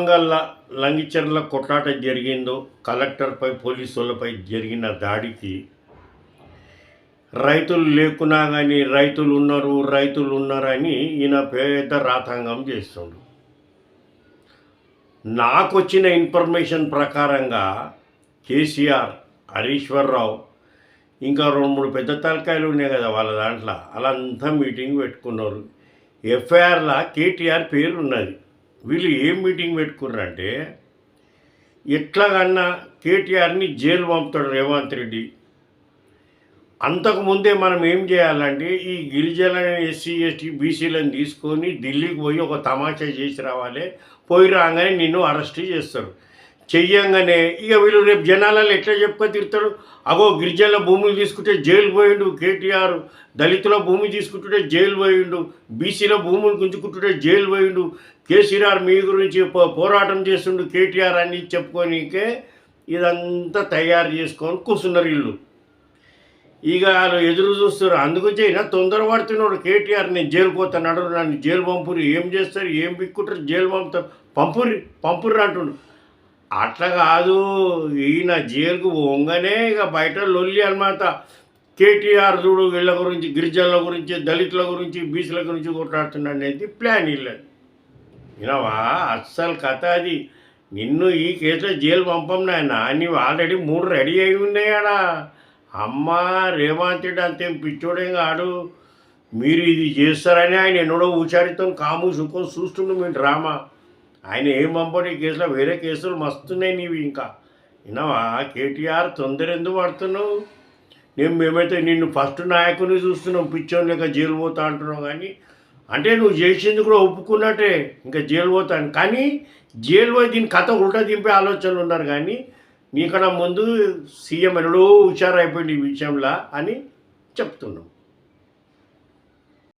కొడంగల్ లంగిచెర్ల కొట్లాట జరిగిందో కలెక్టర్పై పోలీసులపై జరిగిన దాడికి రైతులు లేకున్నా కానీ రైతులు ఉన్నారు రైతులు ఉన్నారని ఈయన పెద్ద రాతాంగం చేస్తుండు. నాకు వచ్చిన ఇన్ఫర్మేషన్ ప్రకారంగా కేసీఆర్ హరీశ్వరరావు ఇంకా రెండు మూడు పెద్ద తలకాయలు ఉన్నాయి కదా వాళ్ళ దాంట్లో. అలా అంతా మీటింగ్ పెట్టుకున్నారు. ఎఫ్ఐఆర్లో కేటీఆర్ పేరు ఉన్నది వీళ్ళు ఏం మీటింగ్ పెట్టుకున్నారంటే ఎట్లాగన్నా కేటీఆర్ని జైలు పంపుతాడు రేవంత్ రెడ్డి. అంతకుముందే మనం ఏం చేయాలంటే ఈ గిరిజన ఎస్సీ ఎస్టీ బీసీలను తీసుకొని ఢిల్లీకి పోయి ఒక తమాషా చేసి రావాలి. పోయి రాగానే నిన్ను అరెస్ట్ చేస్తారు. చెయ్యంగానే. ఇక వీళ్ళు రేపు జనాలలో ఎట్లా చెప్పుకో తిరుగుతాడు అగో గిరిజనుల భూములు తీసుకుంటే జైలు పోయిండు కేటీఆర్. దళితుల భూమి తీసుకుంటుంటే జైలు పోయిండు. బీసీల భూములు గుంజుకుంటుంటే జైలు పోయిండు. కేసీఆర్ మీ గురించి పోరాటం చేస్తుండు కేటీఆర్ అని చెప్పుకోనికే ఇదంతా తయారు చేసుకొని కూర్చున్నారు వీళ్ళు. ఇక వాళ్ళు ఎదురు చూస్తారు అందుకొచ్చి అయినా తొందర పడుతున్నాడు కేటీఆర్. నేను జైలు పోతున్నాడు నన్ను జైలు పంపురు ఏం చేస్తారు? ఏం బిక్కుంటారు జైలు పంపుతారు. పంపురి పంపురు అంటుండు. అట్లా కాదు. ఈయన జైలుకు పోగానే ఇక బయట లొల్లి అనమాట కేటీఆర్ చూడు వీళ్ళ గురించి గిరిజనుల గురించి దళితుల గురించి బీసీల గురించి కొట్లాడుతున్నాడు అనేది ప్లాన్ వీళ్ళది వినవా? అస్సలు కథ అది. నిన్ను ఈ కేసులో జైలు పంపం నాయన. నీవు ఆల్రెడీ మూడు రెడీ అయి ఉన్నాయాడా? అమ్మ రేవంతుడు అంతేం పిచ్చోడేం కాడు. మీరు ఇది చేస్తారని ఆయన ఎన్నడో ఉచారితం కాము సుఖం చూస్తుండు మీ డ్రామా. ఆయన ఏం పంపడు ఈ కేసులో? వేరే కేసులు మస్తున్నాయి నీవి ఇంకా. విన్నావా? కేటీఆర్ తొందర ఎందుకు పడుతున్నావు? నేను మేమైతే నిన్ను ఫస్ట్ నాయకుని చూస్తున్నాం పిచ్చోని లేక జైలు పోతా అంటున్నావు కానీ. అంటే నువ్వు చేసింది కూడా ఒప్పుకున్నట్టే ఇంకా జైలు పోతాను. కానీ జైలు పోయి దీని కథ ఉల్టా దింపే ఆలోచనలు ఉన్నారు కానీ నీకన్నా ముందు సీఎం ఎన్నడో హుషారైపోయింది ఈ విషయంలో అని చెప్తున్నాం.